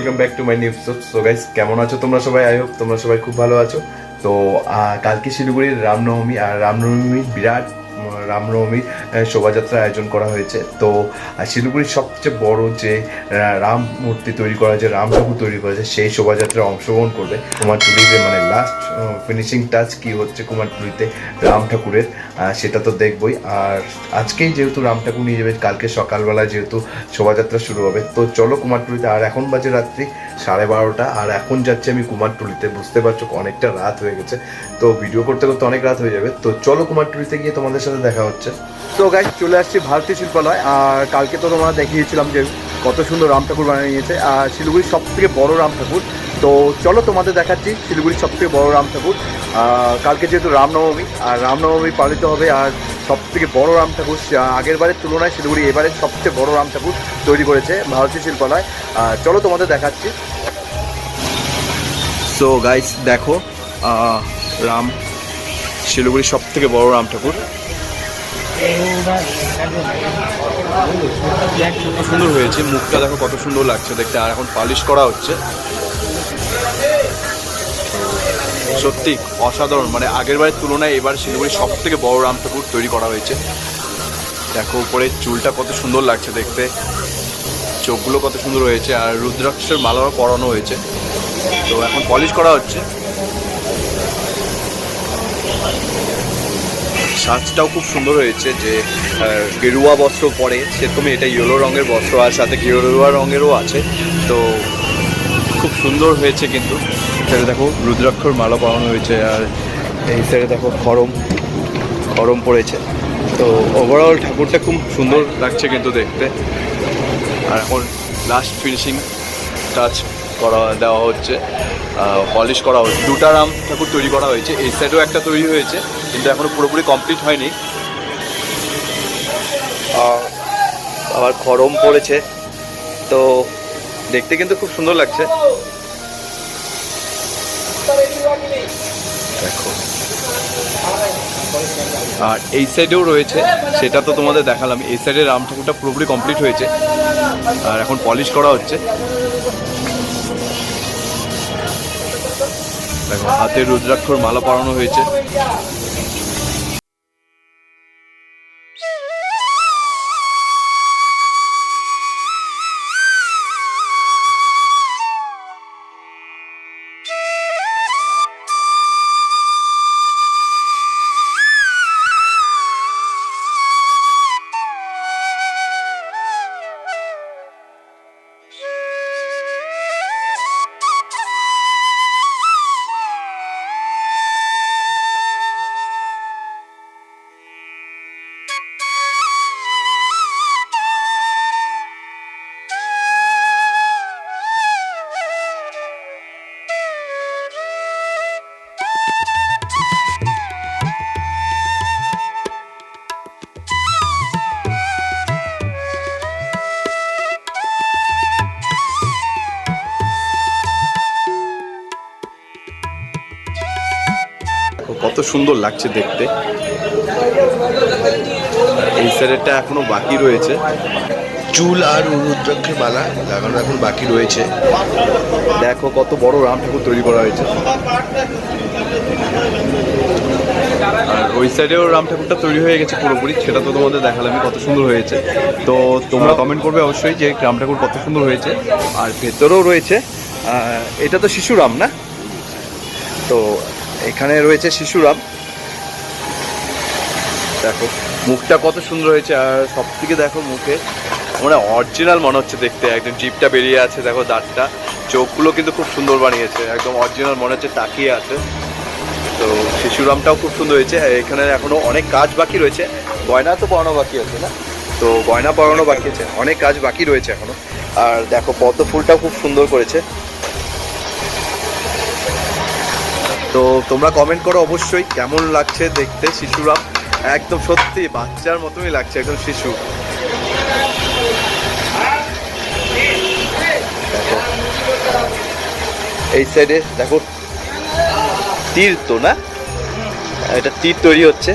Welcome back to my new so guys কেমন আছো তোমরা সবাই? আই হোপ তোমরা সবাই খুব ভালো আছো। তো কালকে শিলিগুড়ির রামনবমী, আর রামনবমীর বিরাট রামনবমীর আহ, শোভাযাত্রার আয়োজন করা হয়েছে। তো শিলিগুড়ির সবচেয়ে বড় যে রাম মূর্তি তৈরি করা হয়েছে রাম ঠাকুর তৈরি করেছে সেই শোভাযাত্রায় অংশগ্রহণ করবে কুমারটুলিতে মানে লাস্ট ফিনিশিং টাচ কি হচ্ছে কুমারটুলিতে রাম ঠাকুরের সেটা তো দেখবই। আর আজকেই যেহেতু রাম ঠাকুর নিয়ে যাবে কালকে সকালবেলা যেহেতু শোভাযাত্রা শুরু হবে। তো চলো কুমারটুলিতে আর এখন বাজে রাত্রি সাড়ে বারোটা আর এখন যাচ্ছি আমি কুমারটুলিতে বুঝতে পারছ অনেকটা রাত হয়ে গেছে। তো ভিডিও করতে করতে অনেক রাত হয়ে যাবে। তো চলো কুমারটুলিতে গিয়ে তোমাদের সাথে দেখা হচ্ছে। তো গাইজ চলে আসছি ভারতীয় শিল্পালয়। আর কালকে তো তোমরা দেখিয়েছিলাম যে কত সুন্দর রাম ঠাকুর বানিয়েছে আর শিলিগুড়ির সব থেকে বড় রাম ঠাকুর। তো চলো তোমাদের দেখাচ্ছি শিলিগুড়ির সব থেকে বড় রাম ঠাকুর। কালকে যেহেতু রামনবমী, আর রামনবমী পালিত হবে, আর সব থেকে বড় রাম ঠাকুর আগের বারের তুলনায় শিলিগুড়ি এবারে সবচেয়ে বড় রাম ঠাকুর তৈরি করেছে ভারতীয় শিল্পালয়। চলো তোমাদের দেখাচ্ছি। সো গাইস দেখো রাম, শিলিগুড়ির সব থেকে বড় রাম ঠাকুর। সুন্দর হয়েছে, মুখটা দেখো কত সুন্দর লাগছে দেখতে, আর এখন পালিশ করা হচ্ছে। সত্যি অসাধারণ মানে আগের বারের তুলনায় এবার শিলিগুড়ির সব থেকে বড় রাম তৈরি করা হয়েছে। দেখো উপরে চুলটা কত সুন্দর লাগছে দেখতে, চোখগুলো কত সুন্দর হয়েছে, আর রুদ্রাক্ষের মালাও পরানো হয়েছে। তো এখন পলিশ করা হচ্ছে। সাজটাও খুব সুন্দর হয়েছে যে গেরুয়া বস্ত্র পরে, সেরকমই এটা ইয়েলো রঙের বস্ত্র, আর সাথে গেরুয়া রঙেরও আছে। তো, খুব সুন্দর হয়েছে কিন্তু। সেটা দেখো, রুদ্রাক্ষর মালা পরানো হয়েছে, আর এই সাইডে দেখো, খরম খরম পড়েছে। তো ওভারঅল ঠাকুরটা খুব সুন্দর লাগছে কিন্তু দেখতে। আর এখন লাস্ট ফিনিশিং টাচ করা, দেওয়া হচ্ছে। পলিশ করা হচ্ছে। দুটা রাম ঠাকুর তৈরি করা হয়েছে। এই সাইডেও একটা তৈরি হয়েছে, কিন্তু এখনও পুরোপুরি কমপ্লিট হয়নি। আবার খরম পড়েছে। তো দেখতে কিন্তু খুব সুন্দর লাগছে। আর এই সাইডেও রয়েছে। সেটা তো তোমাদের দেখালাম। এই সাইডে রাম ঠাকুরটা পুরোপুরি কমপ্লিট হয়েছে। আর এখন পলিশ করা হচ্ছে। দেখো হাতে রুদ্রাক্ষর মালা পরানো হয়েছে। সুন্দর লাগছে দেখতে। এই সাইডেরটা এখনও বাকি রয়েছে। চুল আর রুদ্রাক্ষের মালা লাগানো এখন বাকি রয়েছে। দেখো কত বড় রাম ঠাকুর তৈরি করা হয়েছে। আর ওই সাইডেও রাম ঠাকুরটা তৈরি হয়ে গেছে পুরোপুরি, সেটা তো তোমাদের দেখালামই কত সুন্দর হয়েছে। তো তোমরা কমেন্ট করবে অবশ্যই যে রাম ঠাকুর কত সুন্দর হয়েছে। আর ভেতরেও রয়েছে এটা তো শিশুরাম না? তো এখানে রয়েছে শিশুরাম। দেখো, মুখটা কত সুন্দর হয়েছে আর সব থেকে দেখো মুখে মানে অরিজিনাল মনে হচ্ছে দেখতে। একদম জিপটা বেরিয়ে আছে, দেখো দাঁতটা। চোখগুলো কিন্তু খুব সুন্দর বানিয়েছে, একদম অরিজিনাল মনে হচ্ছে তাকিয়ে আছে। তো শিশুরামটাও খুব সুন্দর হয়েছে। এখানে এখনও অনেক কাজ বাকি রয়েছে। গয়না তো পড়ানো বাকি আছে না? তো গয়না পড়ানো বাকি আছে, অনেক কাজ বাকি রয়েছে এখনও। আর দেখো, পদ্ম ফুলটাও খুব সুন্দর করেছে। তো তোমরা কমেন্ট করো অবশ্যই কেমন লাগছে দেখতে শিশুরা। একদম সত্যি বাচ্চার মতনই লাগছে একদম শিশু। এই সাইডে দেখো, তীর তো না? এটা তীর তৈরি হচ্ছে।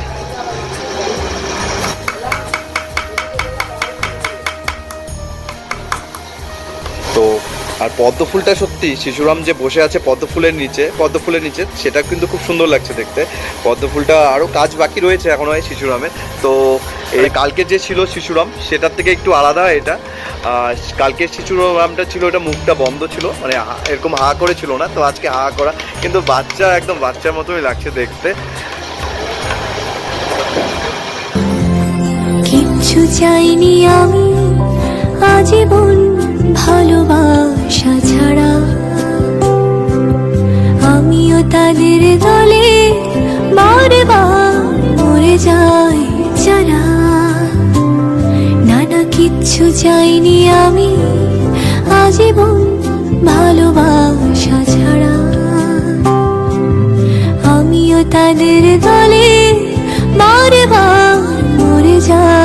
আর পদ্ম ফুলটা সত্যি শিশুরাম যে বসে আছে পদ্ম ফুলের নিচে পদ্ম ফুলের নিচে সেটা কিন্তু খুব সুন্দর লাগছে দেখতে। পদ্ম ফুলটা আরও কাজ বাকি রয়েছে এখনও এই শিশুরামের। তো এই কালকে যে ছিল শিশুরাম সেটার থেকে একটু আলাদা এটা। কালকের শিশুরামটা ছিল ওটা মুখটা বন্ধ ছিল মানে হা- এরকম হা করে ছিল না তো আজকে হা করা। কিন্তু বাচ্চা একদম বাচ্চার মতোই লাগছে দেখতে। কিচ্ছু চাইনি আমি আজীবন ভালোবাসা ছাড়া আমিও তাদের দলে মরে যাই যারা। নানা কিচ্ছু চাইনি আমি আজীবন ভালোবাসা ছাড়া। আমিও তাদের দলে বারে বার মরে যাই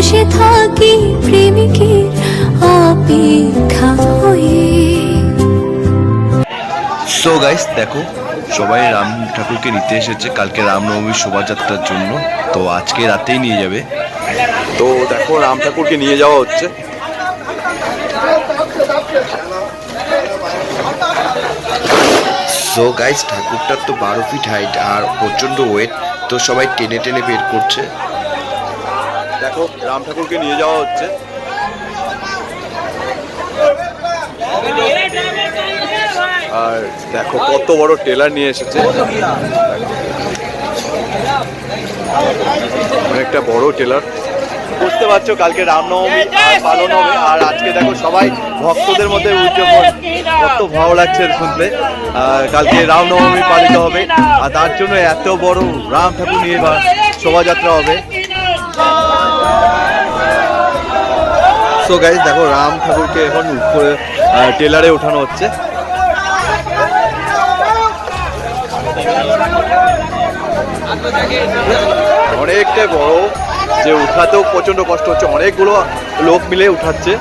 বসে থাকি প্রেমিকের অপেক্ষা হয়ে সো গাইস দেখো, সবাই রাম ঠাকুরকে নিতে এসেছে। কালকে রামনবমীর শোভাযাত্রার জন্য। তো আজকে রাতেই নিয়ে যাবে। তো দেখো, রাম ঠাকুরকে নিয়ে যাওয়া হচ্ছে। সো গাইস ঠাকুরটার তো বারো ফিট হাইট আর প্রচণ্ড ওয়েট তো সবাই টেনে টেনে বের করছে। দেখো, রাম ঠাকুরকে নিয়ে যাওয়া হচ্ছে। আর দেখো, কত বড় টেলার নিয়ে এসেছে। অনেকটা বড় টেলার। বুঝতে পারছ, কালকে রামনবমী পালন হবে আর আজকে দেখো সবাই ভক্তদের মধ্যে উদযাপন কত ভালো লাগছে শুনতে। কালকে রামনবমী পালিত হবে, আর তার জন্য এত বড় রাম ঠাকুর নিয়ে শোভাযাত্রা হবে। সো গাইজ দেখো, রাম ঠাকুরকে এখন উপরে টেলারে ওঠানো হচ্ছে। অনেকটাই বড়, যে উঠাতেও প্রচণ্ড কষ্ট হচ্ছে। অনেকগুলো লোক মিলে উঠাচ্ছে।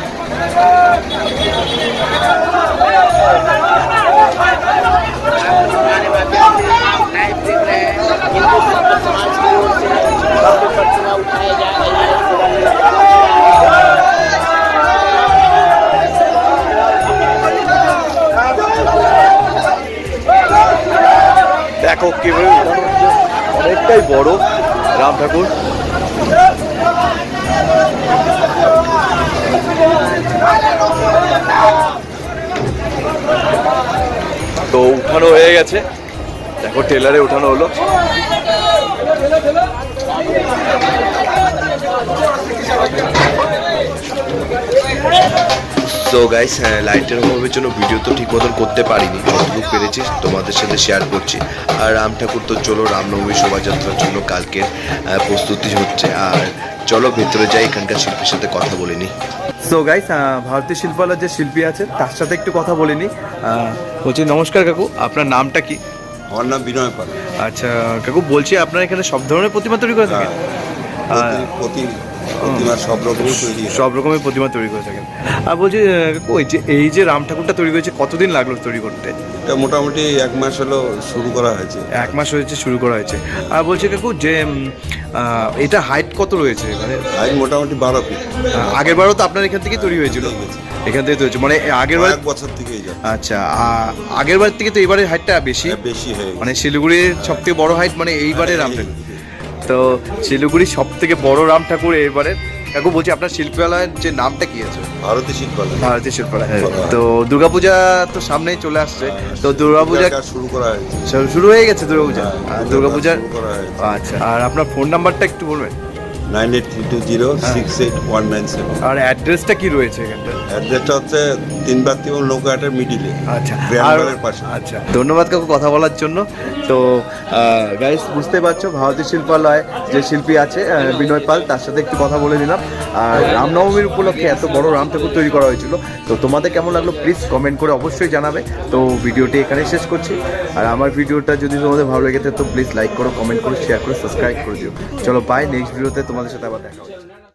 অনেকটাই বড়। রাম ঠাকুর। তো উঠানো হয়ে গেছে। দেখো টেলারে উঠানো হলো। সো গাইস লাইটের অভাবের জন্য ভিডিও তো ঠিক মতন করতে পারিনি যতটুকু পেরেছি তোমাদের সাথে শেয়ার করছি। আর রাম ঠাকুর তো চলো রামনবমী শোভাযাত্রার জন্য কালকের প্রস্তুতি হচ্ছে। আর চলো ভেতরে যাই এখানকার শিল্পীর সাথে কথা বলে নিই। সো গাইস ভারতীয় শিল্পালয়ের যে শিল্পী আছে তার সাথে একটু কথা বলে নি বলছি নমস্কার কাকু। আপনার নামটা কি? আমার নাম বিনয় পাল। আচ্ছা কাকু বলছি আপনার এখানে সব ধরনের প্রতিমা তৈরি করে থাকেন প্রতি- প্রতি প্রতিমা সব রকমই তৈরি সব রকমের প্রতিমা তৈরি করে থাকেন। আর বলছি এই যে এই যে রাম ঠাকুরটা তৈরি করেছে কতদিন লাগল তৈরি করতে? এটা মোটামুটি এক মাস হলো শুরু করা হয়েছে। এক মাস হয়েছে শুরু করা হয়েছে। আর বলছি কাকু যে এটা হাইট কত রয়েছে? মানে আজ মোটামুটি বারো ফিট আগের বারও তো আপনার এখান থেকে তৈরি হয়েছিল? এখান থেকে তৈরি হয়েছে। মানে আগের বার এক বছর যাবে আচ্ছা আগের বার থেকে তো এবারের হাইটটা বেশি? বেশি হয়ে মানে শিলিগুড়ির সব থেকে বড় হাইট মানে এইবারে রাম ঠাকুর। তো শিলিগুড়ির সব থেকে বড় রাম ঠাকুর এবারে। কাকু বলছি আপনার শিল্পালয়ের যে নামটা কি আছে? ভারতীয় শিল্পালয়। ভারতীয় শিল্পালয়। তো দুর্গাপূজা তো সামনেই চলে আসছে। তো দুর্গাপূজা শুরু করা হয়েছে। শুরু- হয়ে গেছে দুর্গাপূজা? দুর্গাপূজা করা হয়েছে। আচ্ছা আর আপনার ফোন নাম্বারটা একটু বলবেন। Nine eight three two zero six eight one nine seven. আর অ্যাড্রেসটা কি রয়েছে এখানটা অ্যাড্রেসটা হচ্ছে তিনবাত্তি এবং নৌকাহাটের মিডিলে আচ্ছা। পাশে। আচ্ছা। ধন্যবাদ কাকু কথা বলার জন্য। তো গাইস বুঝতে পারছ ভারতীয় শিল্পালয় যে শিল্পী আছে বিনয় পাল তার সাথে একটু কথা বলে দিলাম আর রামনবমীর উপলক্ষে এত বড় রাম ঠাকুর তৈরি করা হয়েছিল। তো তোমাদের কেমন লাগল প্লিজ কমেন্ট করে অবশ্যই জানাবে। তো ভিডিওটি এখানে শেষ করছি। আর আমার ভিডিওটা যদি তোমাদের ভালো লেগে থাকে তো প্লিজ লাইক করো কমেন্ট করো শেয়ার করো সাবস্ক্রাইব করে দিও। চলো বাই নেক্সট ভিডিওতে তোমাদের সাথে আবার দেখা হবে